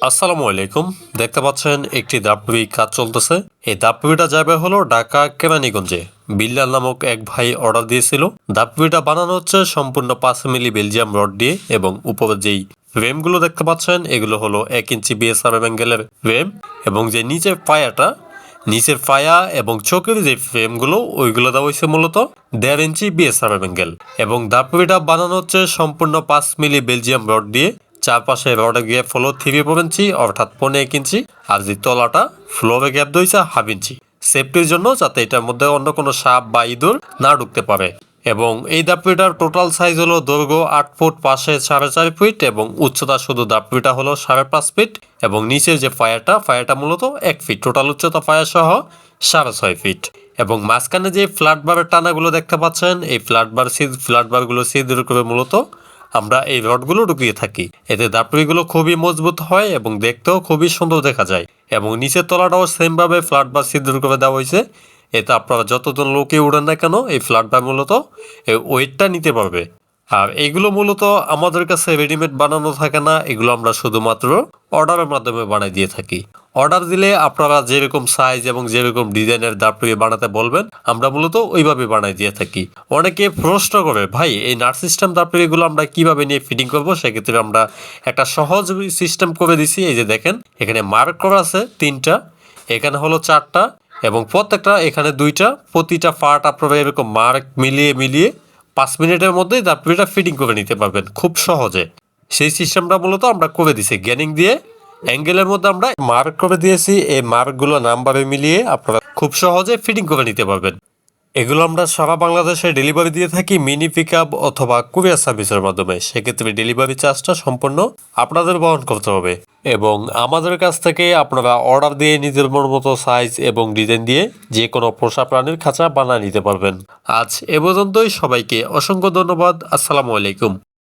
আসসালামু আলাইকুম। দেখতে পাচ্ছেন, একটি দাপড়ি কাজ চলতেছে। এই দাপড়িটা যাবে হলো ঢাকা কেরানীগঞ্জে। বিল্লাল নামক এক ভাই অর্ডার দিয়েছিল। দাপড়িটা বানানো হচ্ছে সম্পূর্ণ পাঁচ মিলি বেলজিয়াম রড দিয়ে এবং উপরে যেই ফ্রেমগুলো দেখতে পাচ্ছেন, এগুলো হলো এক ইঞ্চি বিএসআর ব্যাঙ্গেলের ফ্রেম এবং যে নিচের পায়াটা, নিচের পায়া এবং চোখের যে ফ্রেমগুলো ওইগুলো দেওয়া হয়েছে মূলত দেড় ইঞ্চি বিএসআর ব্যাঙ্গেল এবং দাপড়িটা বানানো হচ্ছে সম্পূর্ণ পাঁচ মিলি বেলজিয়াম রড দিয়ে চারপাশে রডে গ্যাপ হলো থ্রি ফোর ইঞ্চি অর্থাৎ পনেরো এক ইঞ্চি, আর যে তলাটা ফ্লোরে গ্যাপ দিয়েছে হাফ ইঞ্চি। সেফটির জন্য যাতে এটার মধ্যে অন্য কোনো সাপ বা ইঁদুর না ঢুকতে পারে। এবং এই দাপড়িটার টোটাল সাইজ হলো দৈর্ঘ্য আট ফুট পাশে সাড়ে চার ফিট এবং উচ্চতা শুধু দাপড়িটা হলো সাড়ে পাঁচ ফিট এবং নিচের যে ফায়ারটা ফায়ারটা মূলত এক ফিট টোটাল উচ্চতা ফায়ার সহ সাড়ে ছয় ফিট এবং মাঝখানে যে ফ্ল্যাট বারের টানাগুলো দেখতে পাচ্ছেন, এই ফ্ল্যাট বার সিদ ফ্ল্যাট বারগুলো সিদ্ধ করে মূলত আমরা এই রডগুলো ঢুকিয়ে থাকি। এতে দাপড়িগুলো খুবই মজবুত হয় এবং দেখতেও খুবই সুন্দর দেখা যায়। এবং নিচের তলাটাও সেমভাবে ফ্ল্যাট বা সিদ্ধ করে দেওয়া হয়েছে। এতে আপনারা যতজন লোকে উড়েন না কেন, এই ফ্ল্যাট বা মূলত ওয়েটটা নিতে পারবে। আর এগুলো মূলত আমাদের কাছে রেডিমেড বানানো থাকে না, এগুলো আমরা শুধুমাত্র অর্ডারের মাধ্যমে বানাই দিয়ে থাকি। অর্ডার দিলে আপনারা যেরকম সাইজ এবং যেরকম ডিজাইনের দাপড়ি বানাতে বলবেন, আমরা মূলত ওইভাবে বানাই দিয়ে থাকি। অনেকে প্রশ্ন করে, ভাই, এই নাট সিস্টেম দাপড়িগুলো আমরা কীভাবে নিয়ে ফিটিং করব? সেক্ষেত্রে আমরা একটা সহজ সিস্টেম করে দিছি, এই যে দেখেন, এখানে মার্ক করা আছে তিনটা, এখানে হলো চারটা এবং প্রত্যেকটা, এখানে দুইটা, প্রতিটা পার্ট আপনারা এরকম মার্ক মিলিয়ে মিলিয়ে পাঁচ মিনিটের মধ্যেই দাপড়িটা ফিটিং করে নিতে পারবেন, খুব সহজে। সেই সিস্টেমটা মূলত আমরা করে দিছি গ্যানিং দিয়ে। অ্যাঙ্গেলের মধ্যে আমরা মার্ক করে দিয়েছি, এই মার্কগুলো নাম্বারে মিলিয়ে আপনারা খুব সহজে ফিটিং করে নিতে পারবেন। এগুলো আমরা সারা বাংলাদেশে ডেলিভারি দিয়ে থাকি মিনি পিক আপ অথবা কুরিয়ার সার্ভিসের মাধ্যমে। সেক্ষেত্রে ডেলিভারি চার্জটা সম্পূর্ণ আপনাদের বহন করতে হবে এবং আমাদের কাছ থেকে আপনারা অর্ডার দিয়ে নিজের মন মতো সাইজ এবং ডিজাইন দিয়ে যে কোনো পোষা প্রাণীর খাঁচা বানিয়ে নিতে পারবেন। আজ এ পর্যন্তই। সবাইকে অসংখ্য ধন্যবাদ। আসসালামু আলাইকুম।